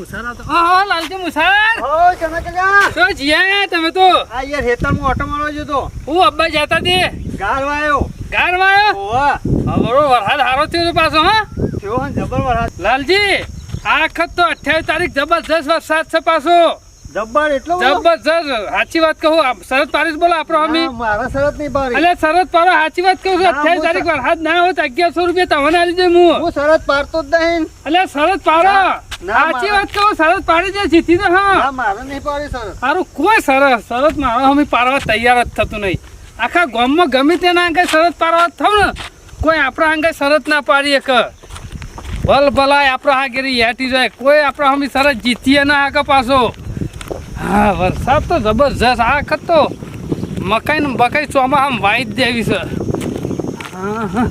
મુસારા તો ઓહો લાલજી મુસાર ઓ કનક કાકા. જીયા તમે તો? આ યાર હેતરમાં ઓટો મારવા ગયો તો. હું અબ્બા જતા દે ગારમાં આવ્યો ઓવા હવરો વરસાદ હારો થયો તો પાછો હા? થયો જબર વરસાદ. લાલજી આ વખત તો અઠ્યાવીસ તારીખ જબરજસ્ત વરસાદ છે પાછો. જબ્બર એટલો બધો? સર સાચી વાત કહું શરત પાડીશ બોલો આપણો ના, મારા નહીં એટલે શરત પારો સાચી વાત કહું અઠ્યાવીસ તારીખ હાથ ના હોય તો અગિયારસો રૂપિયા તમને આલી દે હું હું શરત પાડતો જ નહીં. એટલે શરત પાડો. ના, સાચી વાત કહું શરત પાડી દે જીતી હા. મારે નહીં પાડી સારું કોઈ સરસ શરત મારો અમે પાડવા તૈયાર જ થતું નહીં. આખા ગામમાં ગમે તેના અંગે શરત પાડવા થવ ને કોઈ આપણા અંગે શરત ના પાડીએ કે ભલ ભલાય આપણા આ હેટી જાય કોઈ આપણા અમે શરત જીતીએ ના આગળ પાછો. હા, વરસાદ તો જબરજસ્ત. આ વખત તો મકાઈ ને બકાઈ ચોમા આમ વાઈ જ દેવી છે. હા હા.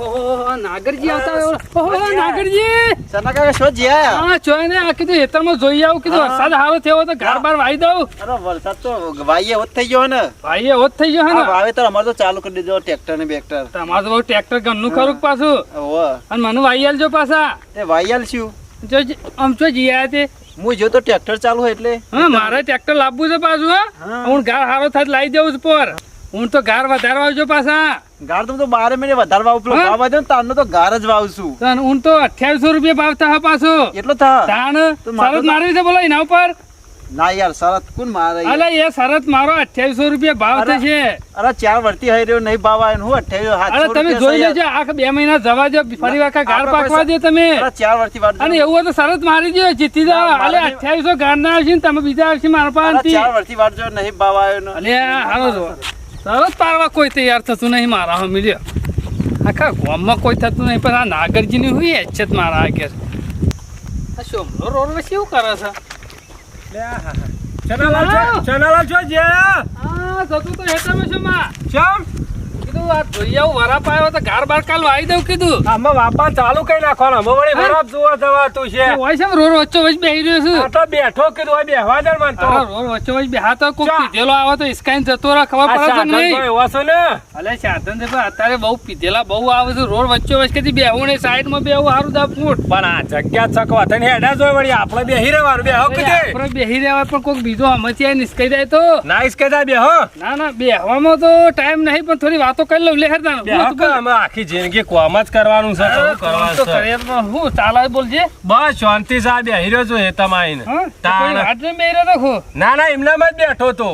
ઓહો નાગરજી આવતા ઓહો નાગરજી! સના કાકા શું હા જોઈ ને આ કીધું હેતરમાં જોઈ આવું કીધું વરસાદ હારો થયો તો ઘર બાર વાઈ દઉં. અરે વરસાદ તો વાઈએ હોત થઈ ગયો ને. થઈ વાવેતર તો ચાલુ કરી દીધો ટ્રેક્ટર ને બેક્ટર. તમારે તો બહુ ટ્રેક્ટર ગમનું ખરું પાછું? ઓવા અને મને વાઈ આલજો પાછા. તે વાયાલ શું? જો આમ જો તે. હું જો તો ટ્રેક્ટર ચાલુ હોય એટલે. હા મારે ટ્રેક્ટર લાવવું છે પાછું. હું. ગાર હારો થાય લાવી દેવું છે પર. હું તો ગાર વધારવા જો પાછા. ગાર તો બારે મહિને વધારે વાવું પેલો ભાવ વધ્યો તારનો તો ગાર જ વાવશું. તો અને હું તો અઠ્યાવીસો રૂપિયા ભાવતા હા પાછો. એટલો થા? તાણ શરત તો- મારવી છે બોલો એના ઉપર? ના યાર શરત કોણ મારે અલે એ શરત મારો અઠ્યાવીસો રૂપિયા ભાવ થશે. અરે ચાર વર્ષથી હઈ રહ્યો નહીં ભાવ આવ્યો હું અઠ્યાવીસ અરે તમે જોઈ લેજો આખ બે મહિના જવા દો ફરી ગાર પાકવા પૈસા- દો તમે. અરે ચાર વર્ષથી વાર અને એવું હોય તો શરત મારી દો જીતી ના, મારે અલે નહીં. અઠ્યાવીસો ગારના આવશે ને તમે બીજા આવશે મારા પાસેથી. ચાર નહીં ભાવ આવ્યો ને. અલે હાલો જો. શરત પાડવા કોઈ તૈયાર થતું નહીં મારા હમ મિલ્યો આખા ગામમાં કોઈ થતું નહીં પણ આ નાગરજીની હોય જ છે જ મારા આગળ આ શોભનો રોડ વચ્ચે શું કરે છે? હા છો- ચનાલાલ છો જ્યાં? આ જતું તો હેઠળ છે માં ચમ? કીધું આ જોઈ વરાપ આવ્યો તો ગાર બાર કાલ વાઈ દઉં કીધું. આમાં વાપા ચાલુ કઈ નાખવાનો. અમે વળી હા? જોવા જવાતું છે. હોય છે રોડ વચ્ચે વચ્ચે બેસી રહ્યો છું. આ તો બેઠો કીધું હોય બેહવા દે મને તો. રોડ વચ્ચે વચ્ચે બેહા તો કોક પીધેલો આવે તો ઇસ્કાઈન જતો રહે ખબર પડે છે નહીં. તો એવા ને. અલે સાધન છે પણ અત્યારે બહુ પીધેલા બહુ આવે છે. રોડ વચ્ચે વચ્ચેથી બેહવું ને સાઈડમાં બેહવું સારું દા ફૂટ. પણ આ જગ્યા ચકવા થઈને હેડા જોઈ વળી આપણે બેહી રહેવાનું બેહો કીધે. આપણે બેહી રહેવા પણ કોઈક બીજો આમાંથી આવીને નિસકાઈ જાય તો. ના કે જાય બેહો. ના ના બેહવામાં તો ટાઈમ નહીં પણ થોડી વાતો કરી લઉં લે હેરદાન બેહો કે અમે આખી જિંદગી કોમ જ કરવાનું છે તો કરવાનું છે? હું ચાલે બોલજે. બસ શાંતિ સા બેહી રહ્યો છું હા. કોઈ વાત નહીં બેહી રહ્યો તો ના ના એમનામાં જ બેઠો તો.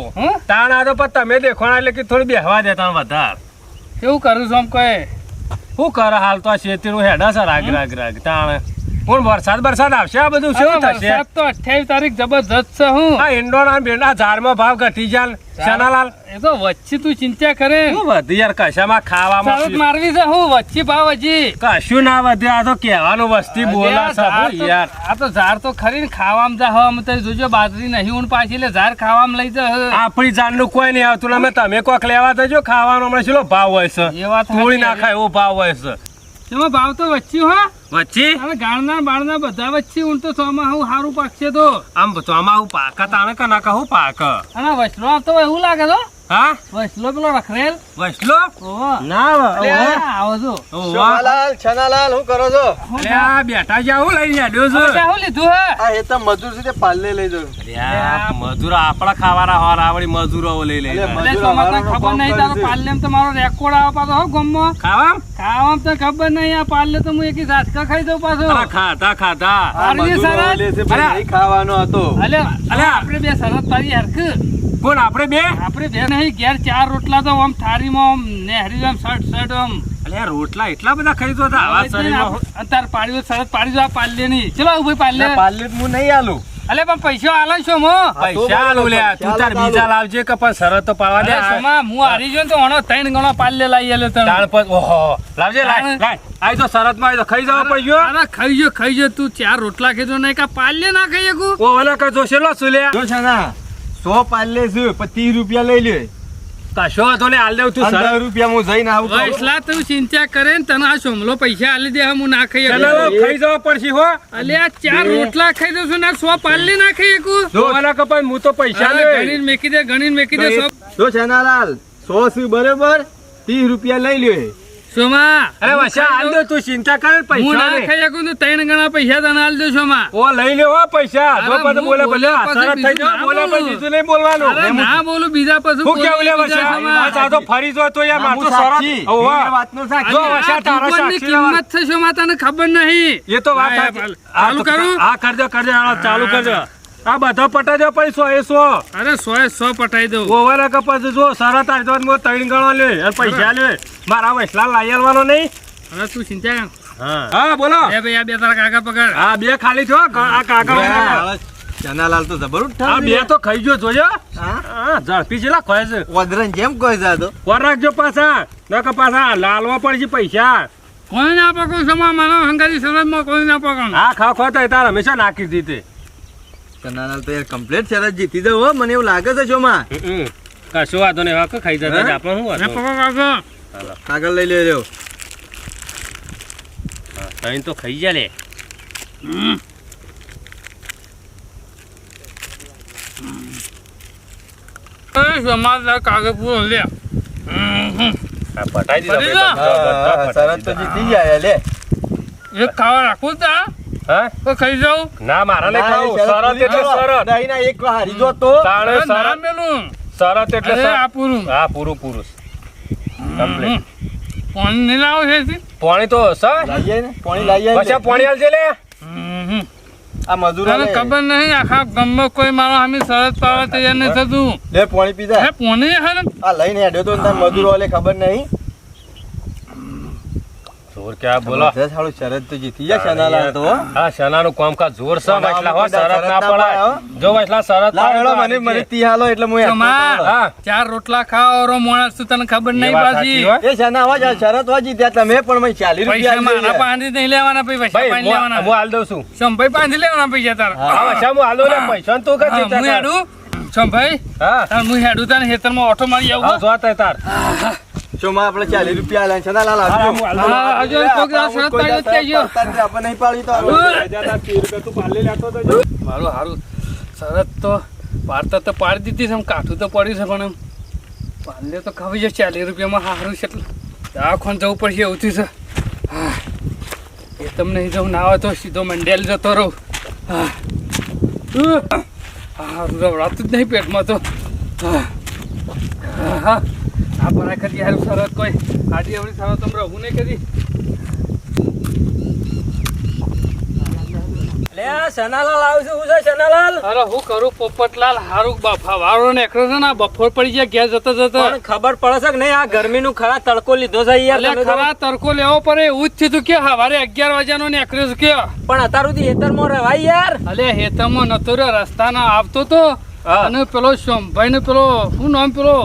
તાણ આ તો પણ તમે દેખોણા એટલે કે થોડી બેહવા દેતા વધારે. કેવું કરું છું આમ કહે શું કરે હાલ તો આ શેતીનું હેડા સર રાગ રાગ રાગ. તાણ. કોણ વરસાદ વરસાદ આવશે? આ બધું શું થશે? વરસાદ તો અઠ્યાવીસ તારીખ જબરજસ્ત છે હું. આ ઇન્ડોના બેના ઝાડમાં ભાવ ઘટી જાય સનાલાલ એ તો વચ્ચે તું ચિંતા કરે. શું વધી યાર કશામાં ખાવામાં શરત મારવી છે હું વચ્ચે ભાવ હજી. કશું ના વધે આ તો કહેવાનું વસ્તી બોલા છે હું યાર. આ તો ઝાડ તો ખરી ને ખાવામાં જા હમ તો જોજો બાજરી નહીં ઊંડ પાછી એટલે ઝાડ ખાવામાં લઈ જા આપણી જાનનું કોઈ નહીં આવતું અમે તમે કોક લેવા જજો ખાવાનો હમણાં શું ભાવ હોય છે? એ વાત તોડી સાચી. નાખાય એવો ભાવ હોય છે. એમાં ભાવ તો વચ્ચે હો. વચ્ચે? અને ગાળના બાળના બધા વચ્ચે હું તો સોમાં હું સારું પાકશે તો. આમ તો હું પાક તાણે કે ના કહું પાક? અને વસલો આવતો એવું લાગે તો? હા? વસલો પેલો રખરેલ વસલો ના આવો છો ઓહો. છનાલાલ છનાલાલ કરો છો? આ બેઠા જ્યાં હું લઈને હેડ્યો છું. શું લીધું હે? આ હેતમ મજૂર છે તે પાલે લઈ મજૂર આપણા ખાવાના હોર આવડી મજૂરો લઈ લઈ ખબર નહીં તારો. તો મારો રેકોર્ડ આવે પાછો હો ગમમાં ખાવા ખાવામાં તો ખબર નહીં આ પાલ્લે તો હું એકી ઝાટકા ખાઈ દઉં પાછો. ખાતા ખાધા ખાધા. અરે. ખાવાનો હતો. અલે અલે. આપણે બે શરત પાડી હરખ. કોણ આપણે બે. આપણે બે નહીં ઘેર ચાર રોટલા તો આમ થાળીમાં આમ નેહરી આમ શર્ટ શર્ટ આમ. અલે રોટલા એટલા બધા ખરીદો હતા આવા શરીરમાં. અત્યારે પાડ્યો શરત પાડ્યો આ પાલ્લે નહીં. ચલો ભાઈ પાલ્લે પાલ્લે હું નહીં આલું. અલે પણ પૈસા આલે છો મો પૈસા આલો લે તું તાર બીજા લાવજે કે પણ શરત તો પાવા દે. સમા હું હારી જો તો હણો ત્રણ ગણો પાલ્લે લઈ આલ્યો તને. તાણ પર ઓહો. લાવજે લાય લાય. આય તો શરતમાં આઈ તો ખાઈ જવા પડ્યો અરે ખાઈ જો ખાઈ જો. તું ચાર રોટલા ખાઈ નહીં કા પાલ્લે ના ખાઈ કુ ઓ ઓલા કા જોશે લો સુલ્યા. જો છે ના સો પાલે છે પણ ત્રીસ રૂપિયા લઈ લે. કશો ને હાલ તું રૂપિયા હું જઈને આવું કહું. તું. ચિંતા કરે ને તને આ સોમલો પૈસા આલી દે હું ના ખાઈ ખાઈ જવા પડશે હો. અલે આ ચાર રોટલા ખાઈ દઉં છું ને સો પાલ્લે ના ખાઈ શકું? જો ઓલા હું તો પૈસા લે ગણીને મેકી દે ગણીને મેકી દે સો. જો છનાલાલ સો શું બરોબર? ત્રીસ રૂપિયા લઈ લ્યો શોમાં અરે હાલ દો તું ચિંતા કરે હું ના ખાઈ શકું તો ત્રણ ગણા પૈસા તને હાલ દો ઓ લઈ લેવો પૈસા જો પછી બોલે થઈ ના બોલે. પછી બીજું નહીં બોલવાનું અરે ના બોલું બીજા પછી હું કેવું લે બોલી બીજા વચ્ચા શોમાં. આ તો ફરી જો તો યાર ઓવા. વાતનો. જો તારો. કિંમત છે તને ખબર નહીં એ તો વાત. ચાલ- આ કરું? આ કરજો કરજો ચાલુ કરજો આ બધા પટાજો પછી સો એ સો. અરે સો એ સો પટાઈ દઉં. ઓવર કપાસ જો સારા આવી તો તળી ત્રણ ગણો લે. પૈસા લે મારા વૈસલા લાઈ આલવાનો નહીં. હવે તું ચિંતા. હા. બોલો. બે ભાઈ આ બે તારા કાકા પકડ. હા બે ખાલી છો આ કાકા ચનાલાલ તો જબર આ બે તો ખાઈ ગયો જોજો હા. હા ઝડપી છેલા ખોય છે. ઓદરન જેમ કોઈ જાતો કોણ રાખજો પાછા. નકર પાછા લાલવા પડશે પૈસા. કોઈ ના પકડું સમા માનો હંગારી સરહદમાં કોઈ ના પકડ. હા ખા ખોતા તો તાર હંમેશા નાખી દીધી. ચનાલાલ તો યાર કમ્પ્લીટ છે જીતી દઉં હો મને એવું લાગે છે શોમાં. કશું વાંધો નહીં વાંકો ખાઈ જતા હે? આપણે શું વાંધો? આગળ લઈ લેજો ત્રણ તો ખાઈ જા લે. એ શોમાં પૂરો લે. પટાઈ દીધો શરત તો જીતી ગયા લે. એક ખાવા રાખું તા? હા? તો ખાઈ જાઉં ના મારા ને ખાવું સરત એટલે સરત નહીં ના એક હારી જો તો. તાણે અરે મેલું. સરત એટલે આ પૂરું. હા પૂરું પૂરું. કમ્પ્લીટ પાણી નહીં લાવો છે પાણી તો હશે. લાઈએ ને પાણી લાઈએ પછી પાણી આલજે લે. હમ, હમ. આ મજૂર તને ખબર નહીં આખા ગામમાં કોઈ મારો આમી શરત પાડવા તૈયાર નહીં થતું. લે પાણી પીધા હે પોણી હે આ લઈને હેડ્યો તો ને તાર મજૂરો વાલે ખબર નહીં. જોર કે આ બોલો. બધા સાલું તો જીતી ગયા ચનાલાલ તો હો. હા શનાનું કામકાજ જોર છે શના હો શરત ના ના પડાય. જો વૈસલા શરત લાવ પાડે મને મને તિહાલો એટલે હું. હા. ચાર રોટલા ખાવાનો માણસ તું તને ખબર નહીં પાછી. એ શના અવાજ આ શરત વાજી ત્યાં તમે પણ મને ચાલીસ પૈસા રૂપિયા મારા પાંધી નહીં લેવાના પૈસા પાંધી હું લેવાના. હું હાલ દઉં છું. સમ ભાઈ પાંધી લેવાના પૈસા તારા? હા. સમ હું હાલ લે પૈસા તું હા, કઈ હું હેડું? શંભાઈ હા. તાર હું હેડું તને હેતરમાં ઓટો મારી આવું જોતા જો તાર. શોમાં આપણે ચાલીસ રૂપિયા આલ્યા છે. ના હજુ આપણે કોક શરત કોઈ પાડી દાડો જ આપણે નહીં પાડી તો હારું. મારું હારું. સરત તો પાડતા તો પાડી દીધી છે આમ કાઠું તો પડ્યું છે પણ એમ પાલે તો ખાવી છે ચાલીસ રૂપિયામાં હારું છે એટલે દવાખાને જવું પડશે એવું થયું છે. હા. એ તમને નહીં જવું ના આવે તો સીધો મંડેલ જતો રહું. હા. હારું હા રવડાતું જ નહીં પેટમાં તો. હા હા, હા આ કરી હારું શરત કોઈ. આજી એવડી શરત તમે રહું નહીં કરી અરે હું કરું? પોપટલાલ હારું બફા વાળો છે ને આ બફોર પડી ગયા ગેસ જતો જતો. ખબર પડે છે કે નહીં? આ ગરમીનું ખરા તડકો લીધો છે યાર. ખરા તડકો લેવો પડે એવું જ થયું કે સવારે અગિયાર વાગ્યાનો નો છે કે. પણ અત્યાર સુધી હેતરમાં રહેવાય યાર. અલે હેતરમાં નતો રહ્યો રસ્તાના આવતો તો. અને પેલો સોમભાઈ ને પેલો શું નામ પેલો?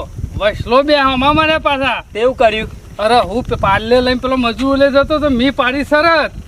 વૈસલો બે હમા મને પાછા. તેવું કર્યું. અરે હું પાલે લઈને પેલો મજૂર લઈ જતો તો મી પાડી શરત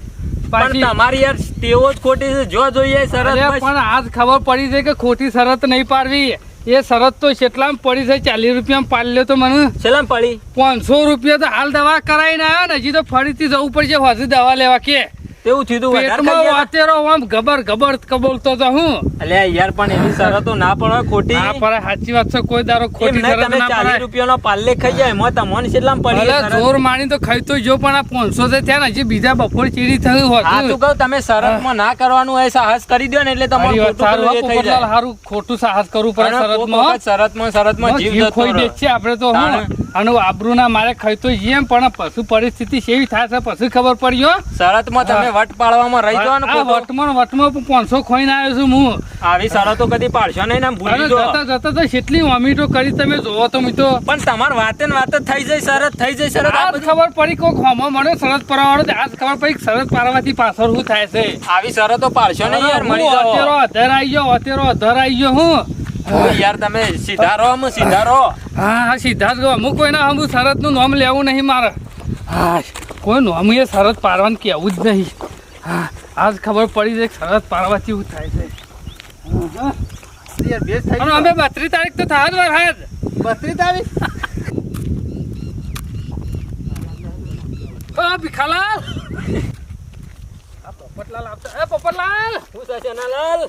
પણ તમારી યાર તેવો જ ખોટી છે જો જોઈએ અરે પણ આજ ખબર પડી છે કે ખોટી શરત નહીં પાડવી. એ શરત તો કેટલામાં પડી છે ચાલીસ રૂપિયામાં પાડલ્યો તો મને. છેલ્લામાં પડી? પાંચસો રૂપિયા તો હાલ દવા કરાવીને આવ્યા ને હજી તો ફરીથી જવું પડશે હજુ દવા લેવા કે. તેવું થયું વધારે પેટમાં વાતેરો આમ ગબર ગબર કબોલતો તો હું? અલે યાર પણ એની શરતો ના પડે ખોટી. ના પડે સાચી વાત છે કોઈ દારો ખોટી શરત ના ચાલીસ પડાય. રૂપિયાનો પાલ્લે ખાઈ જાય એમાં તમને કેટલા પડી અલે જોર માણી તો ખાઈ તો જો પણ આ પાંચસો તો થયા ને હજી બીજા બફોર ચીડી થયું હા તું કહું તમે શરતમાં ના કરવાનું હોય સાહસ કરી દો ને એટલે મારી તમારું વાત ખોટું એ થઈ જાય. હારું ખોટું સાહસ કરવું પડે શરતમાં શરતમાં શરતમાં જીવ જતો કોઈ. છે આપણે તો. હું અને આબરૂ ના મારે ખાઈ તો એમ પણ પશુ પરિસ્થિતિ કેવી થાય છે પછી ખબર પડી હો. શરતમાં તમે વટ પાડવામાં રહી જવાનું આ વટમાં વટમાં પાંચસો ખોઈને આવ્યો છું હું આવી શરતો કદી પાડશો નહીં ને આમ ભૂલી જો. જતા જતા તો કેટલી વોમિટો કરી તમે જોવો તો મિત્રો પણ તમાર વાતે ને વાત થઈ જાય શરત થઈ જાય શરત આ ખબર પડી કોક હોમો મળે શરત પરવાળો આજ ખબર પડી કે શરત પાડવાથી પાછળ શું થાય છે. આવી શરતો પાડશો નહીં યાર મળી અત્યારો જાઓ. અધર આવી ગયો અત્યારો અધર આવી ગયો હું. યાર તમે સીધા રહો અમે સીધા રહો. હા હા સીધા જ ગયો અમુક કોઈના અમુક શરતનું નામ લેવું નહીં મારે. હા કોઈ નામ એ શરત પાડવાનું કેવું જ નહીં. હા આજ ખબર પડી છે શરત પાડવાથી શું થાય છે. અમે બત્રીસ તારીખ તો થાય જ વાર હાજ બત્રીસ તારીખ? ઓ ભીખાલાલ. આ પોપટલાલ આપતા એ પોપટલાલ. હું સચનાલાલ